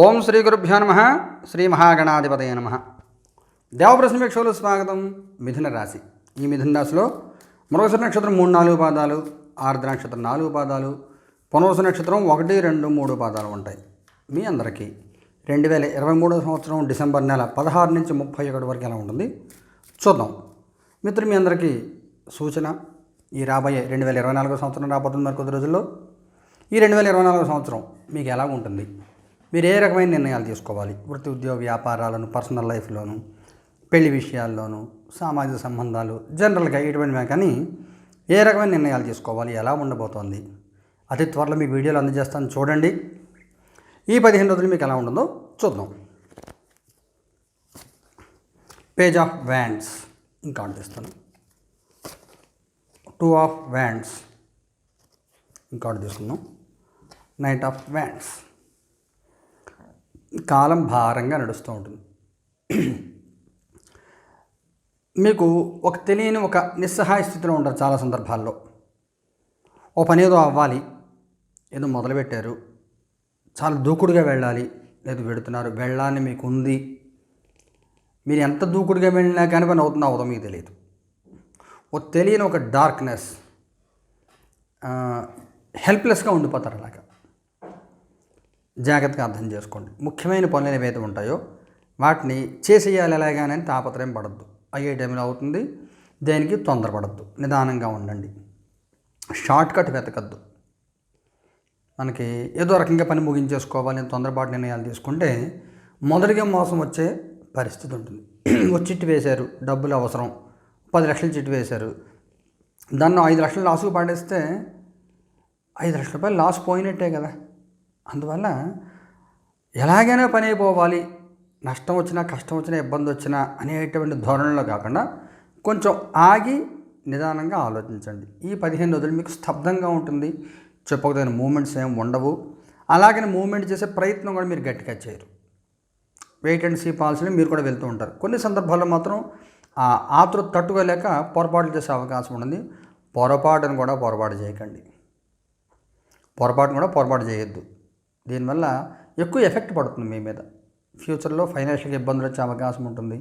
ఓం శ్రీ గురుభ్యో నమ. శ్రీ మహాగణాధిపతయ నమ. దేవప్రశ్నవేక్షలు స్వాగతం మిథున రాశి. ఈ మిథున రాశిలో మృగశ నక్షత్రం మూడు నాలుగు పాదాలు ఆర్ద్ర నక్షత్రం నాలుగు పాదాలు పునర్వస నక్షత్రం ఒకటి రెండు మూడు పాదాలు ఉంటాయి. మీ అందరికీ రెండు వేల ఇరవై మూడో సంవత్సరం డిసెంబర్ నెల పదహారు నుంచి ముప్పై ఒకటి వరకు ఎలా ఉంటుంది? చూద్దాం. మిత్రులు మీ అందరికీ సూచన. ఈ రాబోయే రెండు వేల ఇరవై నాలుగో సంవత్సరం రాబోతుంది మరి కొద్ది రోజుల్లో ఈ రెండు వేల ఇరవై నాలుగో సంవత్సరం మీకు ఎలా ఉంటుంది? మీరు ఏ రకమైన నిర్ణయాలు తీసుకోవాలి? వృత్తి ఉద్యోగ వ్యాపారాలను పర్సనల్ లైఫ్లోను పెళ్ళి విషయాల్లోనూ సామాజిక సంబంధాలు జనరల్గా ఇటువంటివి కానీ ఏ రకమైన నిర్ణయాలు తీసుకోవాలి? ఎలా ఉండబోతోంది? అతి త్వరలో మీకు వీడియోలు అందజేస్తాను చూడండి. ఈ పదిహేను రోజులు మీకు ఎలా ఉంటుందో చూద్దాం. పేజ్ ఆఫ్ వ్యాండ్స్ ఇంకా తీస్తాను టూ ఆఫ్ వ్యాండ్స్ ఇంకా తీసుకుందాం నైట్ ఆఫ్ వ్యాండ్స్ కాలం భారంగా నడుస్తూ ఉంటుంది. మీకు ఒక తెలియని ఒక నిస్సహాయ స్థితిలో ఉంటారు చాలా సందర్భాల్లో. ఓ పని ఏదో అవ్వాలి ఏదో మొదలుపెట్టారు చాలా దూకుడుగా వెళ్ళాలి లేదు వెడుతున్నారు వెళ్ళాలని మీకు ఉంది మీరు ఎంత దూకుడుగా వెళ్ళినా కానీ పని అవుతుందో అవుతుందో మీకు తెలియదు. ఓ తెలియని ఒక డార్క్నెస్ హెల్ప్లెస్గా ఉండిపోతారు అలాగ. జాగ్రత్తగా అర్థం చేసుకోండి. ముఖ్యమైన పనులు ఏవైతే ఉంటాయో వాటిని చేసేయాలి ఎలాగానని తాపత్రయం పడద్దు. అయ్యే టైంలో అవుతుంది దేనికి తొందరపడద్దు. నిదానంగా ఉండండి. షార్ట్ కట్ వెతకద్దు. మనకి ఏదో రకంగా పని ముగించేసుకోవాలి తొందరపాటు నిర్ణయాలు తీసుకుంటే మొదటిగా మోసం వచ్చే పరిస్థితి ఉంటుంది. ఒక చిట్టు వేశారు డబ్బులు అవసరం. పది లక్షలు చిట్టు వేశారు. దాన్ని ఐదు లక్షలు లాసుకు పాడేస్తే ఐదు లక్షల రూపాయలు లాస్ పోయినట్టే కదా. అందువల్ల ఎలాగైనా పని అయిపోవాలి. నష్టం వచ్చినా కష్టం వచ్చినా ఇబ్బంది వచ్చినా అనేటువంటి ధోరణిలో కాకుండా కొంచెం ఆగి నిదానంగా ఆలోచించండి. ఈ పదిహేను రోజులు మీకు స్తబ్దంగా ఉంటుంది. చెప్పకదగిన మూమెంట్స్ ఏమి ఉండవు. అలాగని మూమెంట్ చేసే ప్రయత్నం కూడా మీరు గట్టిగా చేయరు. వెయిట్ అండ్ సీ పాలసీని మీరు కూడా వెళ్తూ ఉంటారు. కొన్ని సందర్భాల్లో మాత్రం ఆ ఆతృత తట్టుకోలేక పొరపాట్లు చేసే అవకాశం ఉంటుంది. పొరపాటును కూడా పొరపాటు చేయకండి. పొరపాటును కూడా పొరపాటు చేయొద్దు. దీనివల్ల ఎక్కువ ఎఫెక్ట్ పడుతుంది మీ మీద. ఫ్యూచర్లో ఫైనాన్షియల్గా ఇబ్బందులు వచ్చే అవకాశం ఉంటుంది.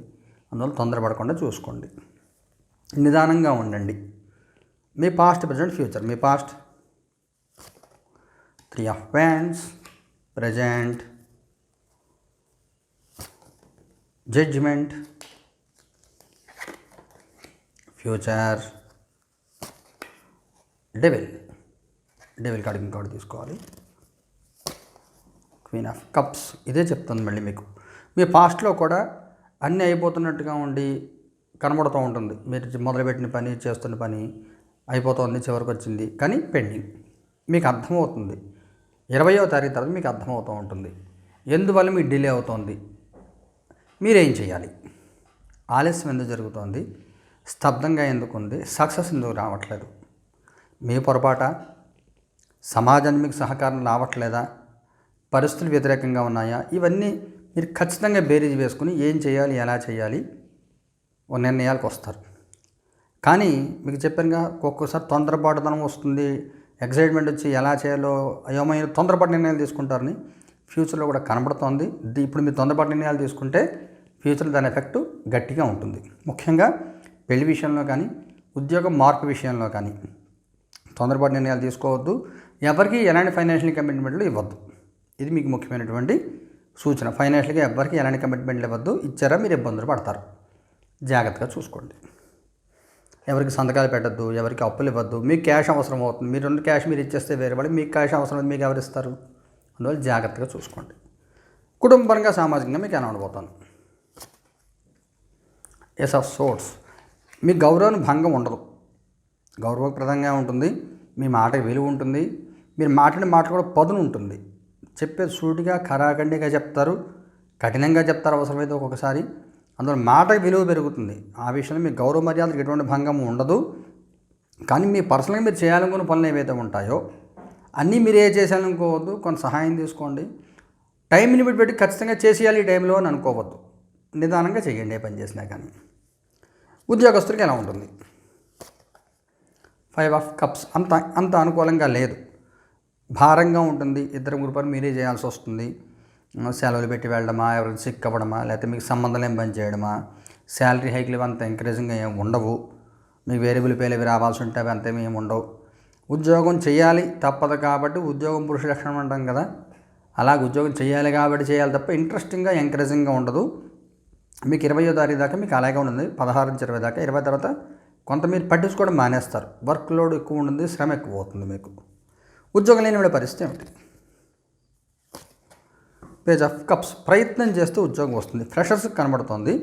అందువల్ల తొందరపడకుండా చూసుకోండి. నిదానంగా ఉండండి. మీ past present future. Me past. Three of pentacles present judgement. Future. Devil. Devil card ఇంకోటి తీసుకోవాలి. Queen of cups. ఇదే చెప్తుంది మళ్ళీ మీకు. మీ పాస్ట్లో కూడా అన్నీ అయిపోతున్నట్టుగా ఉండి కనబడుతూ ఉంటుంది. మీరు మొదలుపెట్టిన పని చేస్తున్న పని అయిపోతుంది చివరికి వచ్చింది. కానీ పెండింగ్. మీకు అర్థమవుతుంది. ఇరవయో తారీఖు తర్వాత మీకు అర్థమవుతూ ఉంటుంది. ఎందువల్ల మీకు డిలే అవుతోంది? మీరేం చేయాలి? ఆలస్యం ఎందుకు జరుగుతోంది? స్తబ్దంగా ఎందుకు ఉంది? సక్సెస్ ఎందుకు రావట్లేదు? మీ పొరపాట? సమాజానికి మీకు సహకారం రావట్లేదా? పరిస్థితులు వ్యతిరేకంగా ఉన్నాయా? ఇవన్నీ మీరు ఖచ్చితంగా బేరీజ్ వేసుకుని ఏం చేయాలి ఎలా చేయాలి? ఓ నిర్ణయాలకు వస్తారు. కానీ మీకు చెప్పానుగా ఒక్కొక్కసారి తొందరపాటుతనం వస్తుంది ఎక్సైట్మెంట్ వచ్చి ఎలా చేయాలో అయోమైన తొందరపాటు నిర్ణయాలు తీసుకుంటారని ఫ్యూచర్లో కూడా కనబడుతోంది. ఇప్పుడు మీరు తొందరపాటు నిర్ణయాలు తీసుకుంటే ఫ్యూచర్లో దాని ఎఫెక్ట్ గట్టిగా ఉంటుంది. ముఖ్యంగా పెళ్ళి విషయంలో కానీ ఉద్యోగం మార్పు విషయంలో కానీ తొందరపాటు నిర్ణయాలు తీసుకోవద్దు. ఎవరికి ఎలాంటి ఫైనాన్షియల్ కమిట్మెంట్లు ఇవ్వద్దు. ఇది మీకు ముఖ్యమైనటువంటి సూచన. ఫైనాన్షియల్గా ఎవ్వరికి ఎలాంటి కమిట్మెంట్లు ఇవ్వద్దు ఇచ్చారా మీరు ఇబ్బందులు పడతారు. జాగ్రత్తగా చూసుకోండి. ఎవరికి సంతకాలు పెట్టద్దు ఎవరికి అప్పులు ఇవ్వద్దు. మీకు క్యాష్ అవసరం అవుతుంది. మీరు రెండు క్యాష్ మీరు ఇచ్చేస్తే వేరే వాళ్ళు మీకు క్యాష్ అవసరం మీకు ఎవరు ఇస్తారు? అందువల్ల జాగ్రత్తగా చూసుకోండి. కుటుంబపరంగా సామాజికంగా మీకు ఎలా ఉండబోతాను ఎస్ ఆఫ్ సోర్స్ మీ గౌరవాన్ని భంగం ఉండదు. గౌరవప్రదంగా ఉంటుంది. మీ మాటకి విలువ ఉంటుంది. మీరు మాట్లాడిన మాట కూడా పదును ఉంటుంది. చెప్పేది సూటిగా ఖరాఖండిగా చెప్తారు. కఠినంగా చెప్తారు అవసరమైతే ఒక్కొక్కసారి. అందులో మాటకి విలువ పెరుగుతుంది. ఆ విషయంలో మీ గౌరవ మర్యాదలకు ఎటువంటి భంగం ఉండదు. కానీ మీ పర్సనల్గా మీరు చేయాలనుకున్న పనులు ఏవైతే ఉంటాయో అన్నీ మీరు ఏ చేయాలనుకోవద్దు కొంత సహాయం తీసుకోండి. టైం లిమిట్ పెట్టి ఖచ్చితంగా చేసేయాలి ఈ టైంలో అని అనుకోవద్దు. నిదానంగా చేయండి ఏ పని చేసినా కానీ. ఉద్యోగస్తులకి ఎలా ఉంటుంది? ఫైవ్ ఆఫ్ కప్స్ అంత అంత అనుకూలంగా లేదు. భారంగా ఉంటుంది. ఇద్దరు ముగ్గురు పని మీరే చేయాల్సి వస్తుంది. సెలవులు పెట్టి వెళ్ళడమా ఎవరికి సిక్ అవ్వడమా లేకపోతే మీకు సంబంధం లేని పని చేయడమా? శాలరీ హైక్లు అంత ఎంకరేజింగ్గా ఏమి ఉండవు. మీకు వేరియబుల్ పేలు ఇవి రావాల్సి ఉంటే అవి అంతేమీ ఏమి ఉండవు. ఉద్యోగం చేయాలి తప్పదు కాబట్టి ఉద్యోగం పురుష లక్షణం అంటాం కదా? అలాగ ఉద్యోగం చేయాలి కాబట్టి చేయాలి తప్ప ఇంట్రెస్టింగ్గా ఎంకరేజింగ్గా ఉండదు. మీకు ఇరవయో తారీఖు దాకా మీకు అలాగే ఉంటుంది. పదహారు నుంచి ఇరవై దాకా. ఇరవై తర్వాత కొంత మీరు పట్టించుకోవడం మానేస్తారు. వర్క్ లోడ్ ఎక్కువ ఉంటుంది శ్రమ ఎక్కువ అవుతుంది మీకు. ఉద్యోగం లేనివాడి పరిస్థితి ఏమిటి? పేజ్ ఆఫ్ కప్స్ ప్రయత్నం చేస్తే ఉద్యోగం వస్తుంది. ఫ్రెషర్స్ కనబడుతుంది.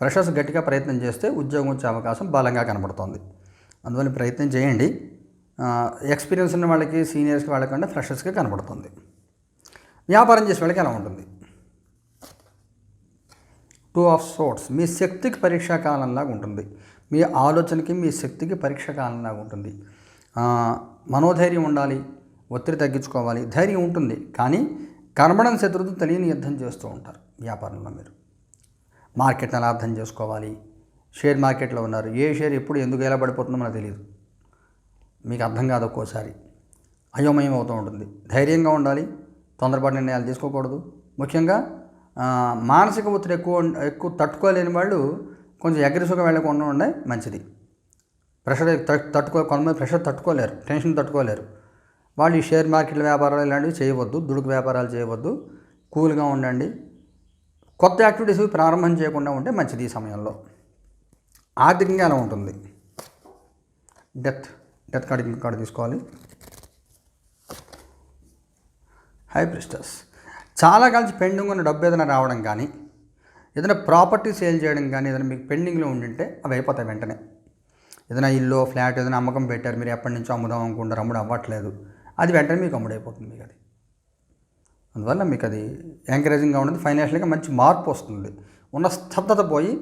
ఫ్రెషర్స్ గట్టిగా ప్రయత్నం చేస్తే ఉద్యోగం వచ్చే అవకాశం బలంగా కనబడుతుంది. అందువల్ల ప్రయత్నం చేయండి. ఎక్స్పీరియన్స్ ఉన్న వాళ్ళకి సీనియర్స్కి వాళ్ళకంటే ఫ్రెషర్స్కి కనబడుతుంది. వ్యాపారం చేసే వాళ్ళకి ఎలా ఉంటుంది? టూ ఆఫ్ సోర్ట్స్ మీ శక్తికి పరీక్షా కాలంలాగా ఉంటుంది. మీ ఆలోచనకి మీ శక్తికి పరీక్ష కాలంలాగా ఉంటుంది. మనోధైర్యం ఉండాలి. ఒత్తిడి తగ్గించుకోవాలి ధైర్యం ఉంటుంది. కానీ కనబడని శత్రుతో తెలియని యుద్ధం చేస్తూ ఉంటారు వ్యాపారంలో మీరు. మార్కెట్ని ఎలా అర్థం చేసుకోవాలి? షేర్ మార్కెట్లో ఉన్నారు. ఏ షేర్ ఎప్పుడు ఎందుకు ఎలా పడిపోతుందో మనకు తెలియదు. మీకు అర్థం కాదు ఒక్కోసారి. అయోమయం అవుతూ ఉంటుంది. ధైర్యంగా ఉండాలి. తొందరపాటు నిర్ణయాలు తీసుకోకూడదు. ముఖ్యంగా మానసిక ఒత్తిడి ఎక్కువ ఎక్కువ తట్టుకోలేని వాళ్ళు కొంచెం అగ్రెసివ్గా వెళ్ళకుండా ఉండే మంచిది. ప్రెషర్ తట్టుకో కొంతమంది ప్రెషర్ తట్టుకోలేరు. టెన్షన్ తట్టుకోలేరు. వాళ్ళు ఈ షేర్ మార్కెట్ల వ్యాపారాలు ఇలాంటివి చేయవద్దు దుడుకు వ్యాపారాలు చేయవద్దు. కూల్గా ఉండండి. కొత్త యాక్టివిటీస్ ప్రారంభం చేయకుండా ఉంటే మంచిది ఈ సమయంలో. ఆర్థికంగా ఎలా ఉంటుంది? డెత్ డెత్ కార్డు కార్డు తీసుకోవాలి. హై ప్రిస్టర్స్ చాలా కలిసి పెండింగ్ ఉన్న డబ్బు ఏదైనా రావడం కానీ ఏదైనా ప్రాపర్టీ సేల్ చేయడం కానీ ఏదైనా మీకు పెండింగ్లో ఉండింటే అవి అయిపోతాయి వెంటనే. ఏదైనా ఇల్లు ఫ్లాట్ ఏదైనా అమ్మకం పెట్టారు మీరు ఎప్పటి నుంచో అమ్ముదాం అనుకుంటారు అమ్ముడు అవ్వట్లేదు. అది వెంటనే మీకు అమ్ముడైపోతుంది మీకు అది. అందువల్ల మీకు అది ఎంకరేజింగ్గా ఉంటుంది ఫైనాన్షియల్గా మంచి మార్పు వస్తుంది. ఉన్న స్తబ్దత పోయి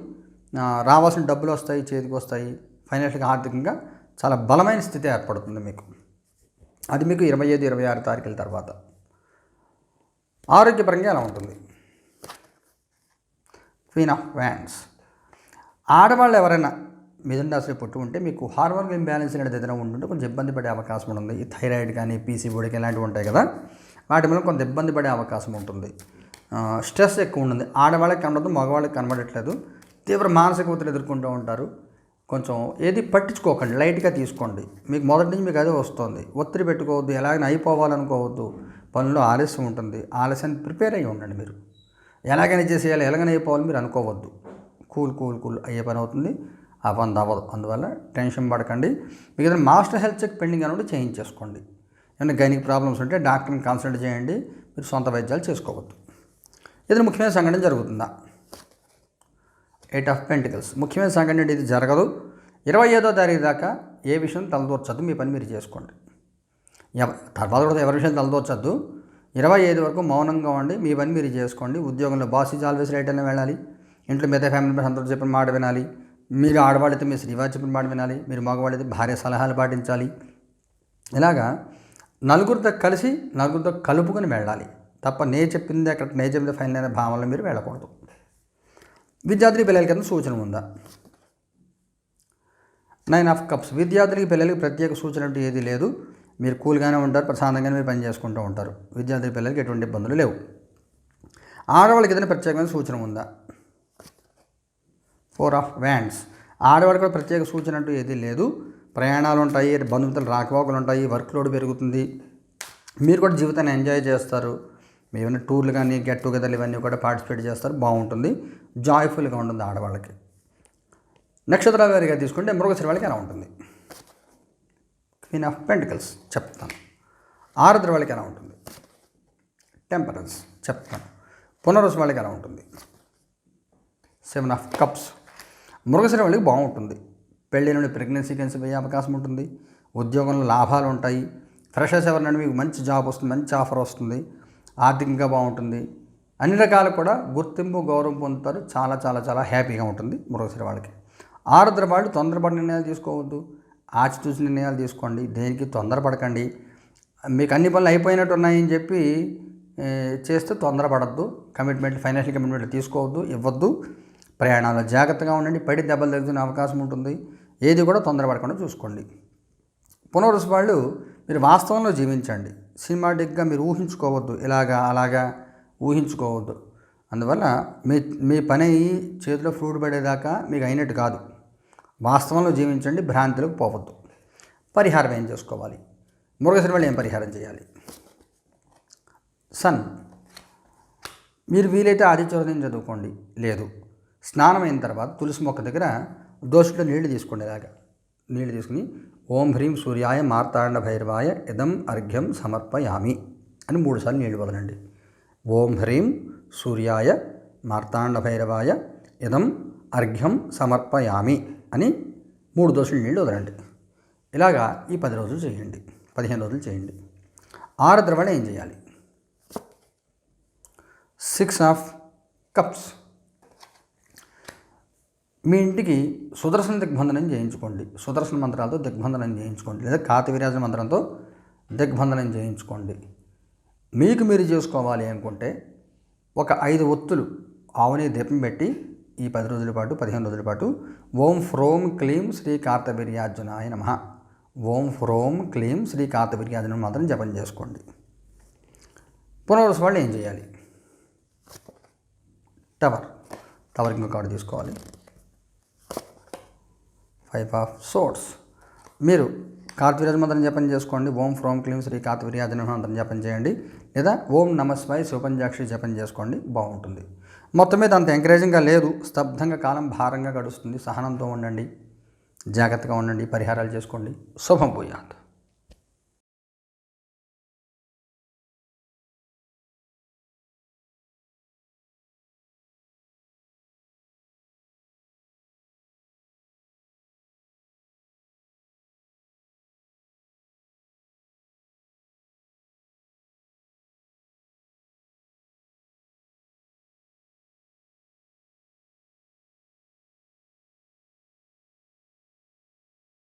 రావాల్సిన డబ్బులు వస్తాయి చేతికి వస్తాయి. ఫైనాన్షియల్గా ఆర్థికంగా చాలా బలమైన స్థితి ఏర్పడుతుంది మీకు. అది మీకు ఇరవై ఐదు ఇరవై ఆరు తారీఖుల తర్వాత. ఆరోగ్యపరంగా ఎలా ఉంటుంది? క్వీన్ ఆఫ్ వ్యాండ్స్ ఆడవాళ్ళు ఎవరైనా మిథున రాశిలో పుట్టి ఉంటే మీకు హార్మోన్ ఇంబ్యాలెన్స్ అనేది ఏదైనా ఉంటుంటే కొంచెం ఇబ్బంది పడే అవకాశం ఉంటుంది. ఈ థైరాయిడ్ కానీ పీసీఓడికి ఇలాంటివి ఉంటాయి కదా. వాటి వల్ల కొంత ఇబ్బంది పడే అవకాశం ఉంటుంది. స్ట్రెస్ ఎక్కువ ఉంటుంది. ఆడవాళ్ళకి కనబడదు మగవాళ్ళకి కనబడట్లేదు. తీవ్ర మానసిక ఒత్తిడి ఎదుర్కొంటూ ఉంటారు. కొంచెం ఏది పట్టించుకోకండి లైట్గా తీసుకోండి. మీకు మొదటి నుంచి మీకు అదే వస్తుంది. ఒత్తిడి పెట్టుకోవద్దు ఎలాగైనా అయిపోవాలనుకోవద్దు. పనుల్లో ఆలస్యం ఉంటుంది. ఆలస్యాన్ని ప్రిపేర్ అయ్యి ఉండండి మీరు. ఎలాగైనా చేసేయాలి ఎలాగైనా అయిపోవాలి మీరు అనుకోవద్దు. కూల్ కూల్ కూల్ అయ్యే పని అవుతుంది. ఆ పని అవ్వదు అందువల్ల టెన్షన్ పడకండి. మీకు ఏదైనా మాస్టర్ హెల్త్ చెక్ పెండింగ్ అని చేయించేసుకోండి. ఏమైనా గైనిక్ ప్రాబ్లమ్స్ ఉంటే డాక్టర్ని కన్సల్ట్ చేయండి. మీరు సొంత వైద్యాలు చేసుకోవద్దు. ఏదైనా ముఖ్యమైన సంఘటన జరుగుతుందా? Eight of pentacles. ముఖ్యమైన సంఘటన ఏంటి? ఇది జరగదు. ఇరవై ఐదో తారీఖు దాకా ఏ విషయం తలదూర్చద్దు. మీ పని మీరు చేసుకోండి. తర్వాత కూడా ఎవరి విషయం తలదూర్చద్దు. ఇరవై ఐదు వరకు మౌనంగా ఉండి మీ పని మీరు చేసుకోండి. ఉద్యోగంలో బాస్ ఈజ్ ఆల్వేస్ రైట్ అయినా వెళ్ళాలి. ఇంట్లో మిగతా ఫ్యామిలీ మెంబర్స్ అందరూ చెప్పిన మాట వినాలి. మీరు ఆడవాళ్ళైతే మీ శ్రీవారి చెప్పిన మాట వినాలి మీరు మగవాళ్ళైతే భార్య సలహాలు పాటించాలి. ఇలాగా నలుగురితో కలిసి నలుగురితో కలుపుకొని వెళ్ళాలి. తప్ప నే చెప్పింది అక్కడ నే చెప్పింది ఫైనల్ అయిన భావనలో మీరు వెళ్ళకూడదు. విద్యార్థి పిల్లలకి కింద సూచన ఉందా? నైన్ ఆఫ్ కప్స్ విద్యార్థులకి పిల్లలకి ప్రత్యేక సూచన అంటూ ఏది లేదు. మీరు కూల్గానే ఉంటారు ప్రశాంతంగానే మీరు పని చేసుకుంటూ ఉంటారు. విద్యార్థి పిల్లలకి ఎటువంటి ఇబ్బందులు లేవు. ఆడవాళ్ళకి ఏదైనా ప్రత్యేకమైన సూచన ఉందా? Four of wands. ఆడవాళ్ళకి కూడా ప్రత్యేక సూచన అంటూ ఏదీ లేదు. ప్రయాణాలు ఉంటాయి బంధుమిత్రులు రాకపోకలు ఉంటాయి వర్క్ లోడ్ పెరుగుతుంది. మీరు కూడా జీవితాన్ని ఎంజాయ్ చేస్తారు. ఏమైనా టూర్లు కానీ గెట్ టుగెదర్లు ఇవన్నీ కూడా పార్టిసిపేట్ చేస్తారు. బాగుంటుంది. జాయ్ఫుల్గా ఉంటుంది ఆడవాళ్ళకి. నక్షత్రాల వారిగా తీసుకుంటే మృగశ్రీ వాళ్ళకి ఎలా ఉంటుంది? క్వీన్ ఆఫ్ పెంటికల్స్ చెప్తాను. ఆరుద్ర వాళ్ళకి ఎలా ఉంటుంది? టెంపరెన్స్ చెప్తాను. పునరుసు వాళ్ళకి ఎలా ఉంటుంది? సెవెన్ ఆఫ్ కప్స్ మృగశిర వాళ్ళకి బాగుంటుంది. పెళ్ళి నుండి ప్రెగ్నెన్సీ క్యాన్సిల్ అయ్యే అవకాశం ఉంటుంది. ఉద్యోగంలో లాభాలు ఉంటాయి. ఫ్రెషర్స్ ఎవరినంటే మీకు మంచి జాబ్ వస్తుంది మంచి ఆఫర్ వస్తుంది. ఆర్థికంగా బాగుంటుంది. అన్ని రకాలు కూడా గుర్తింపు గౌరవం పొందుతారు. చాలా చాలా చాలా హ్యాపీగా ఉంటుంది మృగశిర వాళ్ళకి ఆరుద్ర వాళ్ళు తొందరపడి నిర్ణయాలు తీసుకోవద్దు. ఆచితూచి నిర్ణయాలు తీసుకోండి. దేనికి తొందరపడకండి. మీకు అన్ని పనులు అయిపోయినట్టు ఉన్నాయని చెప్పి చేస్తే తొందరపడద్దు. కమిట్మెంట్ ఫైనాన్షియల్ కమిట్మెంట్ తీసుకోవద్దు ఇవ్వద్దు. ప్రయాణాల్లో జాగ్రత్తగా ఉండండి. పడి దెబ్బలు తగ్గుతున్న అవకాశం ఉంటుంది. ఏది కూడా తొందరపడకుండా చూసుకోండి. పునరుసు వాళ్ళు మీరు వాస్తవంలో జీవించండి. సినిమాటిక్గా మీరు ఊహించుకోవద్దు. ఇలాగా అలాగా ఊహించుకోవద్దు. అందువల్ల మీ మీ పని చేతిలో ఫ్రూట్ పడేదాకా మీకు అయినట్టు కాదు. వాస్తవంలో జీవించండి. భ్రాంతిలోకి పోవద్దు. పరిహారం ఏం చేసుకోవాలి? మృగశిర వాళ్ళు ఏం పరిహారం చేయాలి? సన్ మీరు వీలైతే ఆదిత్య చదువుకోండి. లేదు. స్నానం అయిన తర్వాత తులసి మొక్క దగ్గర దోషులో నీళ్ళు తీసుకోండి ఇలాగా. నీళ్ళు తీసుకుని ఓం హ్రీం సూర్యాయ మార్తాండ భైరవాయ ఇదం అర్ఘ్యం సమర్పయామి అని మూడుసార్లు నీళ్ళు వదలండి. ఓం హ్రీం సూర్యాయ మార్తాండ భైరవాయ ఇదం అర్ఘ్యం సమర్పయామి అని మూడు దోషులు నీళ్ళు వదలండి. ఇలాగా ఈ పది రోజులు చేయండి. పదిహేను రోజులు చేయండి. ఆరు ద్రవణ ఏం చేయాలి? Six of cups. మీ ఇంటికి సుదర్శన దిగ్బంధనం చేయించుకోండి. సుదర్శన మంత్రాలతో దిగ్బంధనం చేయించుకోండి. లేదా కాతవీరాజ మంత్రంతో దిగ్బంధనం చేయించుకోండి. మీకు మీరు చేసుకోవాలి అనుకుంటే ఒక ఐదు ఒత్తులు ఆవుని దీపం పెట్టి ఈ పది రోజుల పాటు పదిహేను రోజుల పాటు ఓం ఫ్రోం క్లీం శ్రీ కార్తవీర్యార్జునాయ నమ. ఓం ఫ్రోం క్లీం శ్రీ కార్తవీర్యార్జున మాత్రం జపం చేసుకోండి. పునర్వస వాళ్ళు ఏం చేయాలి? టవర్. టవర్కి ఇంకొక కార్డు తీసుకోవాలి. ఫైవ్ ఆఫ్ సోర్స్ మీరు కార్తవీర్యాజ మంత్రం జపం చేసుకోండి ఓం ఫ్రోమ్ క్లీం శ్రీ కార్తవీర్యాజ మంత్రం జపం చేయండి లేదా ఓం నమస్వాయి శివపంజాక్షి జపం చేసుకోండి బాగుంటుంది. మొత్తం మీద అంత ఎంకరేజింగ్గా లేదు స్తబ్దంగా కాలం భారంగా గడుస్తుంది. సహనంతో ఉండండి జాగ్రత్తగా ఉండండి పరిహారాలు చేసుకోండి. శుభం పోయాత్